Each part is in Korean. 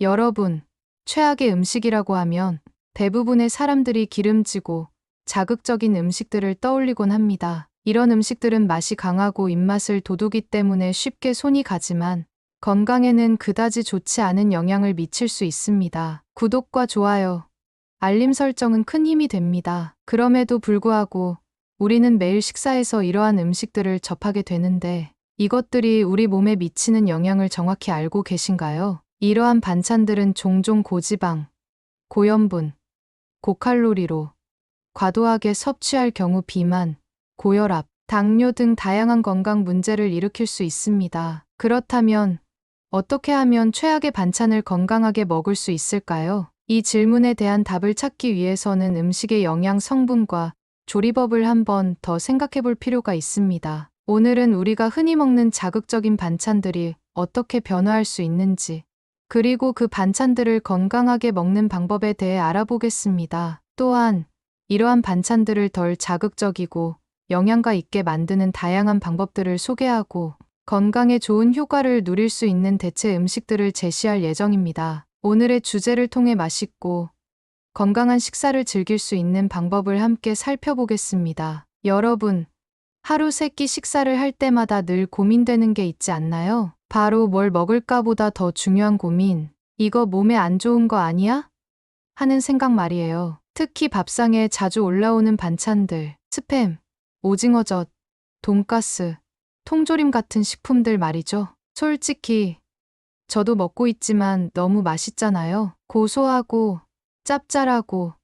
여러분, 최악의 음식이라고 하면 대부분의 사람들이 기름지고 자극적인 음식들을 떠올리곤 합니다. 이런 음식들은 맛이 강하고 입맛을 돋우기 때문에 쉽게 손이 가지만 건강에는 그다지 좋지 않은 영향을 미칠 수 있습니다. 구독과 좋아요, 알림 설정은 큰 힘이 됩니다. 그럼에도 불구하고 우리는 매일 식사에서 이러한 음식들을 접하게 되는데 이것들이 우리 몸에 미치는 영향을 정확히 알고 계신가요? 이러한 반찬들은 종종 고지방, 고염분, 고칼로리로 과도하게 섭취할 경우 비만, 고혈압, 당뇨 등 다양한 건강 문제를 일으킬 수 있습니다. 그렇다면 어떻게 하면 최악의 반찬을 건강하게 먹을 수 있을까요? 이 질문에 대한 답을 찾기 위해서는 음식의 영양 성분과 조리법을 한번 더 생각해 볼 필요가 있습니다. 오늘은 우리가 흔히 먹는 자극적인 반찬들이 어떻게 변화할 수 있는지, 그리고 그 반찬들을 건강하게 먹는 방법에 대해 알아보겠습니다. 또한 이러한 반찬들을 덜 자극적이고 영양가 있게 만드는 다양한 방법들을 소개하고 건강에 좋은 효과를 누릴 수 있는 대체 음식들을 제시할 예정입니다. 오늘의 주제를 통해 맛있고 건강한 식사를 즐길 수 있는 방법을 함께 살펴보겠습니다. 여러분, 하루 세 끼 식사를 할 때마다 늘 고민되는 게 있지 않나요? 바로 뭘 먹을까 보다 더 중요한 고민. 이거 몸에 안 좋은 거 아니야? 하는 생각 말이에요. 특히 밥상에 자주 올라오는 반찬들, 스팸, 오징어젓, 돈가스, 통조림 같은 식품들 말이죠. 솔직히 저도 먹고 있지만 너무 맛있잖아요. 고소하고 짭짤하고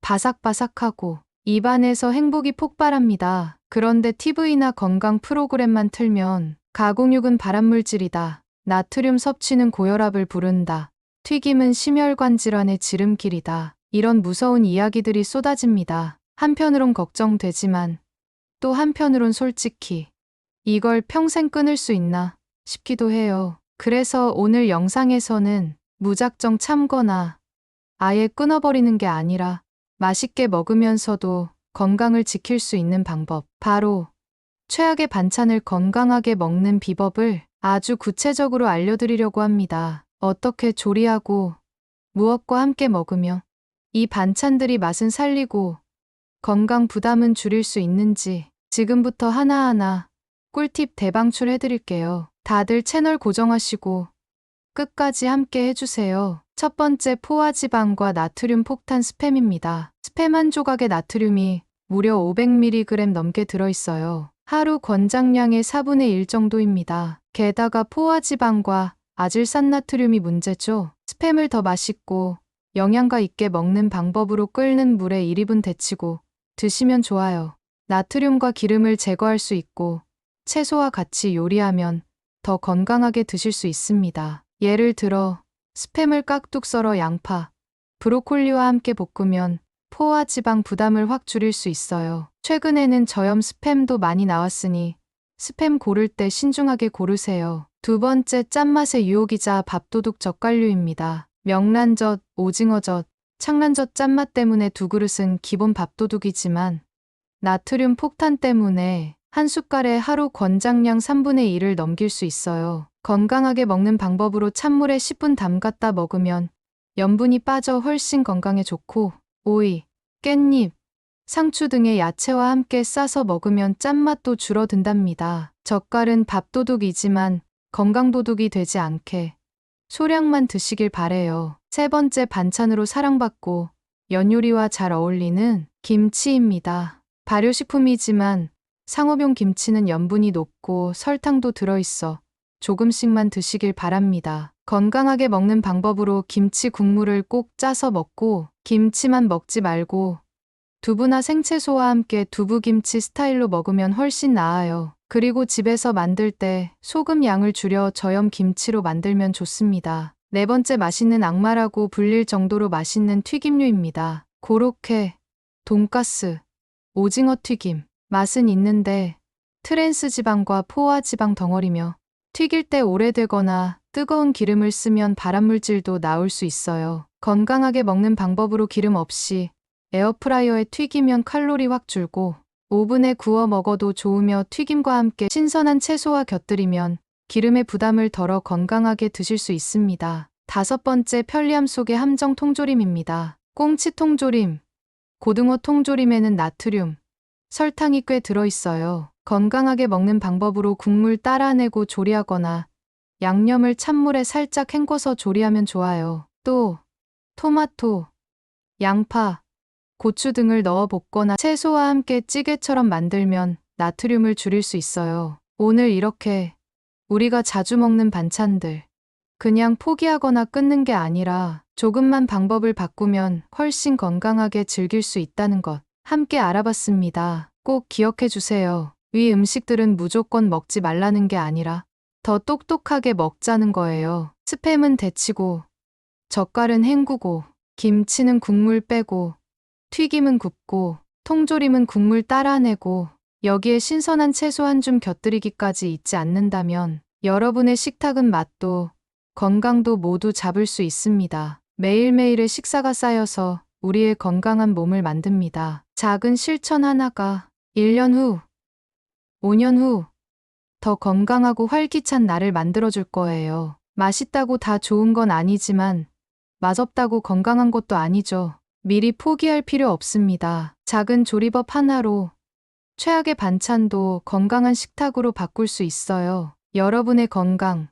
바삭바삭하고 입안에서 행복이 폭발합니다. 그런데 TV나 건강 프로그램만 틀면 가공육은 발암물질이다. 나트륨 섭취는 고혈압을 부른다. 튀김은 심혈관 질환의 지름길이다. 이런 무서운 이야기들이 쏟아집니다. 한편으론 걱정되지만 또 한편으론 솔직히 이걸 평생 끊을 수 있나 싶기도 해요. 그래서 오늘 영상에서는 무작정 참거나 아예 끊어버리는 게 아니라 맛있게 먹으면서도 건강을 지킬 수 있는 방법. 바로 최악의 반찬을 건강하게 먹는 비법을 아주 구체적으로 알려드리려고 합니다. 어떻게 조리하고 무엇과 함께 먹으며 이 반찬들이 맛은 살리고 건강 부담은 줄일 수 있는지 지금부터 하나하나 꿀팁 대방출 해드릴게요. 다들 채널 고정하시고 끝까지 함께 해주세요. 첫 번째 포화지방과 나트륨 폭탄 스팸입니다. 스팸 한 조각의 나트륨이 무려 500mg 넘게 들어있어요. 하루 권장량의 4분의 1 정도입니다. 게다가 포화지방과 아질산나트륨이 문제죠. 스팸을 더 맛있고 영양가 있게 먹는 방법으로 끓는 물에 1인분 데치고 드시면 좋아요. 나트륨과 기름을 제거할 수 있고 채소와 같이 요리하면 더 건강하게 드실 수 있습니다. 예를 들어 스팸을 깍둑 썰어 양파, 브로콜리와 함께 볶으면 포화 지방 부담을 확 줄일 수 있어요. 최근에는 저염 스팸도 많이 나왔으니 스팸 고를 때 신중하게 고르세요. 두 번째 짠맛의 유혹이자 밥도둑 젓갈류입니다. 명란젓, 오징어젓, 창란젓 짠맛 때문에 두 그릇은 기본 밥도둑이지만 나트륨 폭탄 때문에 한 숟갈에 하루 권장량 3분의 1을 넘길 수 있어요. 건강하게 먹는 방법으로 찬물에 10분 담갔다 먹으면 염분이 빠져 훨씬 건강에 좋고 오이, 깻잎, 상추 등의 야채와 함께 싸서 먹으면 짠맛도 줄어든답니다. 젓갈은 밥도둑이지만 건강도둑이 되지 않게 소량만 드시길 바래요. 세 번째 반찬으로 사랑받고 연요리와 잘 어울리는 김치입니다. 발효식품이지만 상업용 김치는 염분이 높고 설탕도 들어있어 조금씩만 드시길 바랍니다. 건강하게 먹는 방법으로 김치 국물을 꼭 짜서 먹고 김치만 먹지 말고 두부나 생채소와 함께 두부김치 스타일로 먹으면 훨씬 나아요. 그리고 집에서 만들 때 소금 양을 줄여 저염 김치로 만들면 좋습니다. 네 번째 맛있는 악마라고 불릴 정도로 맛있는 튀김류입니다. 고로케, 돈가스, 오징어 튀김. 맛은 있는데 트랜스 지방과 포화 지방 덩어리며 튀길 때 오래되거나 뜨거운 기름을 쓰면 발암물질도 나올 수 있어요. 건강하게 먹는 방법으로 기름 없이 에어프라이어에 튀기면 칼로리 확 줄고 오븐에 구워 먹어도 좋으며 튀김과 함께 신선한 채소와 곁들이면 기름의 부담을 덜어 건강하게 드실 수 있습니다. 다섯 번째 편리함 속의 함정 통조림입니다. 꽁치 통조림, 고등어 통조림에는 나트륨, 설탕이 꽤 들어있어요. 건강하게 먹는 방법으로 국물 따라내고 조리하거나 양념을 찬물에 살짝 헹궈서 조리하면 좋아요. 또 토마토, 양파, 고추 등을 넣어 볶거나 채소와 함께 찌개처럼 만들면 나트륨을 줄일 수 있어요. 오늘 이렇게 우리가 자주 먹는 반찬들 그냥 포기하거나 끊는 게 아니라 조금만 방법을 바꾸면 훨씬 건강하게 즐길 수 있다는 것 함께 알아봤습니다. 꼭 기억해 주세요. 위 음식들은 무조건 먹지 말라는 게 아니라 더 똑똑하게 먹자는 거예요. 스팸은 데치고 젓갈은 헹구고 김치는 국물 빼고 튀김은 굽고 통조림은 국물 따라내고 여기에 신선한 채소 한 줌 곁들이기까지 잊지 않는다면 여러분의 식탁은 맛도 건강도 모두 잡을 수 있습니다. 매일매일의 식사가 쌓여서 우리의 건강한 몸을 만듭니다. 작은 실천 하나가 1년 후, 5년 후, 더 건강하고 활기찬 나를 만들어줄 거예요. 맛있다고 다 좋은 건 아니지만, 맛없다고 건강한 것도 아니죠. 미리 포기할 필요 없습니다. 작은 조리법 하나로 최악의 반찬도 건강한 식탁으로 바꿀 수 있어요. 여러분의 건강.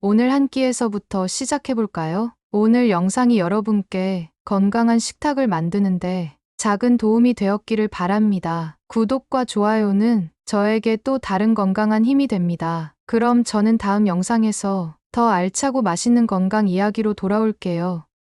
오늘 한 끼에서부터 시작해볼까요? 오늘 영상이 여러분께 건강한 식탁을 만드는데 작은 도움이 되었기를 바랍니다. 구독과 좋아요는 저에게 또 다른 건강한 힘이 됩니다. 그럼 저는 다음 영상에서 더 알차고 맛있는 건강 이야기로 돌아올게요.